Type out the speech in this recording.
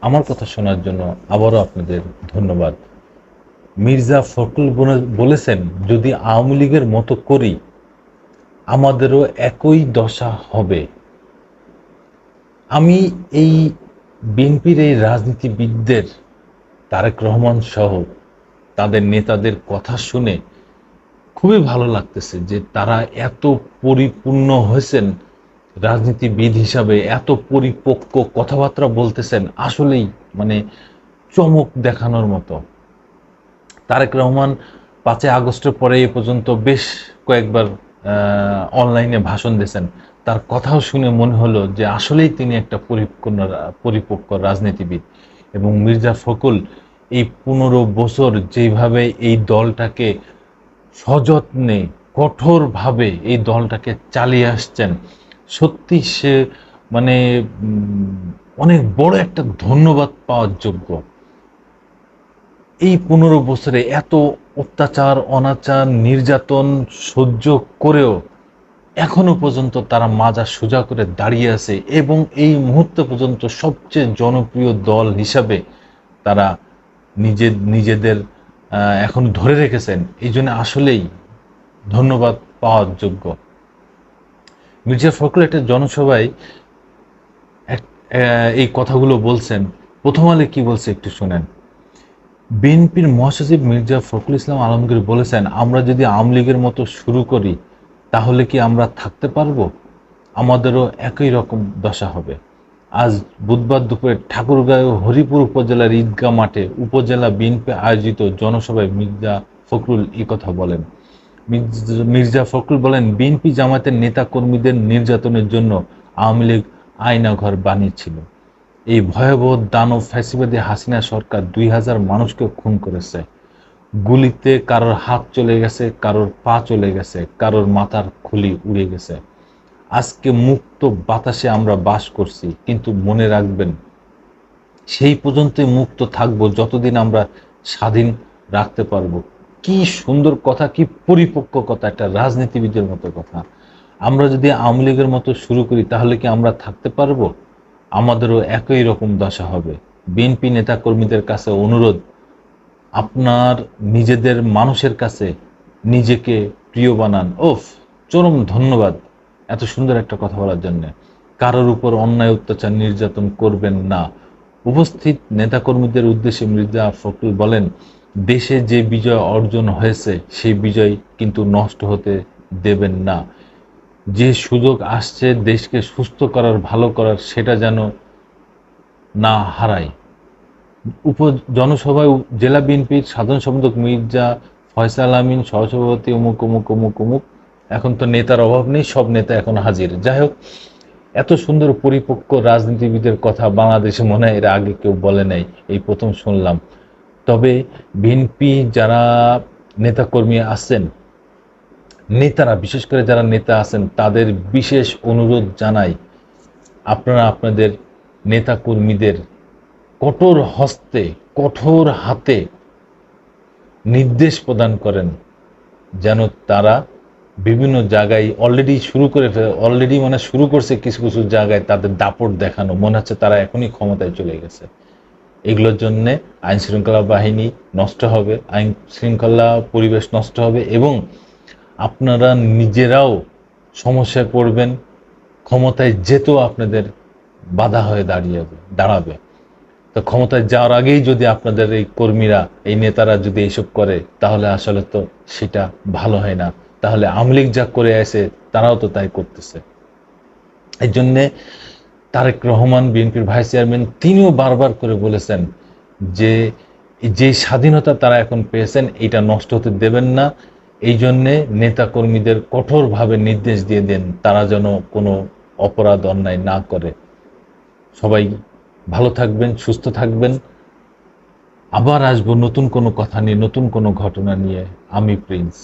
আমার কথা শোনার জন্য আবারও আপনাদের ধন্যবাদ। মির্জা ফখরুল বলে- বলেছেন, যদি আওয়ামী লীগের মতো করি, আমাদেরও একই দশা হবে। আমি এই বিএনপির এই রাজনীতিবিদদের তারেক রহমান সহ তাদের নেতাদের কথা শুনে খুবই ভালো লাগতেছে যে তারা এত পরিপূর্ণ হয়েছেন রাজনীতিবিদ হিসাবে এত পরিপক্ক কথাবার্তা বলতেছেন আসলেই মানে চমক দেখানোর মতো। তারেক রহমান পাঁচই আগস্টের পরে এ পর্যন্ত বেশ কয়েকবার অনলাইনে ভাষণ দিয়েছেন। তার কথাও শুনে মনে হলো যে আসলেই তিনি একটা পরিপূর্ণ পরিপক্ক রাজনীতিবিদ। এবং মির্জা ফকুল এই পনেরো বছর যেভাবে এই দলটাকে সযত্নে কঠোরভাবে এই দলটাকে চালিয়ে আসছেন সত্যি সে মানে অনেক বড় একটা ধন্যবাদ পাওয়ার যোগ্য। এই পনেরো বছরে এত অত্যাচার, অনাচার, নির্যাতন সহ্য করেও এখনও পর্যন্ত তারা মাজা সোজা করে দাঁড়িয়ে আছে এবং এই মুহূর্তে পর্যন্ত সবচেয়ে জনপ্রিয় দল হিসাবে তারা নিজে, নিজেদের এখন ধরে রেখেছেন। এই জন্য আসলেই ধন্যবাদ পাওয়ার যোগ্য। মির্জা ফখরুল একটা জনসভায় এই কথাগুলো বলছেন। প্রথম আলে কি বলছে একটু শোনেন। বিএনপির মহাসচিব মির্জা ফখরুল ইসলাম আলমগীর বলেছেন, আমরা যদি আওয়ামী লীগের মতো শুরু করি, তাহলে কি আমরা থাকতে পারব? আমাদেরও একই রকম দশা হবে। আজ বুধবার দুপুরে ঠাকুরগাঁও হরিপুর উপজেলার ঈদগাহ মাঠে উপজেলা বিএনপি আয়োজিত জনসভায় মির্জা ফখরুল কথা বলেন। মির্জা- ফখরুল বলেন, বিএনপি জামাতের নেতা কর্মীদের নির্যাতনের জন্য আওয়ামী লীগ আয়নাঘর বানিয়েছিল। এই ভয়াবহ দানব ফ্যাসিবাদী হাসিনা সরকার দুই হাজার মানুষকে খুন করেছে। গুলিতে কারোর হাত চলে গেছে, কারোর পা চলে গেছে, কারোর মাথার খুলি উড়ে গেছে। আজকে মুক্ত বাতাসে আমরা বাস করছি, কিন্তু মনে রাখবেন, সেই পর্যন্তই মুক্ত থাকব যতদিন আমরা স্বাধীন রাখতে পারব। কি সুন্দর কথা, কি পরিপক্ক কথা, একটা রাজনীতিবিদের মতো কথা। আমরা যদি আওয়ামী লীগের মতো শুরু করি, তাহলে কি আমরা থাকতে পারব? আমাদেরও একই রকম দশা হবে। বিএনপি নেতা কর্মীদের কাছে অনুরোধ, আপনার নিজেদের মানুষের কাছে নিজেকে প্রিয় বানান। ওফ, চরম ধন্যবাদ এত সুন্দর একটা কথা বলার জন্য। কারোর উপর অন্যায় অত্যাচার নির্যাতন করবেন না। উপস্থিত নেতাকর্মীদের উদ্দেশ্যে মির্জা ফখরুল বলেন দেশে যে বিজয় অর্জন হয়েছে, সেই বিজয় কিন্তু নষ্ট হতে দেবেন না। যে সুযোগ আসছে দেশকে সুস্থ করার, ভালো করার, সেটা যেন না হারায়। উপ জনসভায় জেলা বিএনপির সাধারণ সম্পাদক মির্জা ফয়সাল আমিন, সহসভাপতি অমুক অমুক অমুক অমুক। এখন তো নেতার অভাব নেই, সব নেতা এখন হাজির। যাই হোক, এত সুন্দর পরিপক্ক রাজনীতিবিদের কথা বাংলাদেশে মনে হয় এর আগে কেউ বলে নাই। এই প্রথম শুনলাম। তবে বিএনপি যারা নেতাকর্মী আছেন, নেতারা, বিশেষ করে যারা নেতা আছেন, তাদের বিশেষ অনুরোধ জানাই আপনারা আপনাদের নেতাকর্মীদের কঠোর হস্তে, কঠোর হাতে নির্দেশ প্রদান করেন যেন তারা বিভিন্ন জায়গায় অলরেডি শুরু করে ফেলে অলরেডি মানে শুরু করছে কিছু কিছু জায়গায় তাদের দাপট দেখানো, মনে হচ্ছে তারা এখনই ক্ষমতায় চলে গেছে। এগুলোর জন্য আইন শৃঙ্খলা বাহিনী নষ্ট হবে আইন শৃঙ্খলা পরিবেশ নষ্ট হবে এবং আপনারা নিজেরাও সমস্যায় পড়বেন, ক্ষমতায় যেতেও আপনাদের বাধা হয়ে দাঁড়িয়ে দাঁড়াবে। তো ক্ষমতায় যাওয়ার আগেই যদি আপনাদের এই কর্মীরা, এই নেতারা যদি এইসব করে, তাহলে আসলে তো সেটা ভালো হয় না। তাহলে আমলিক যা করে আছে তারাও তো তাই করতেছে। এই জন্যে তারেক রহমান বিএনপির ভাইস চেয়ারম্যান তিনিও বারবার করে বলেছেন যে যে স্বাধীনতা তারা এখন পেয়েছেন এটা নষ্ট হতে দেবেন না। এই জন্যে নেতা কর্মীদের কঠোরভাবে নির্দেশ দিয়ে দেন, তারা যেন কোনো অপরাধ অন্যায় না করে। সবাই ভালো থাকবেন, সুস্থ থাকবেন। আবার আসব নতুন কোনো কথা নিয়ে, নতুন কোনো ঘটনা নিয়ে। আমি প্রিন্স।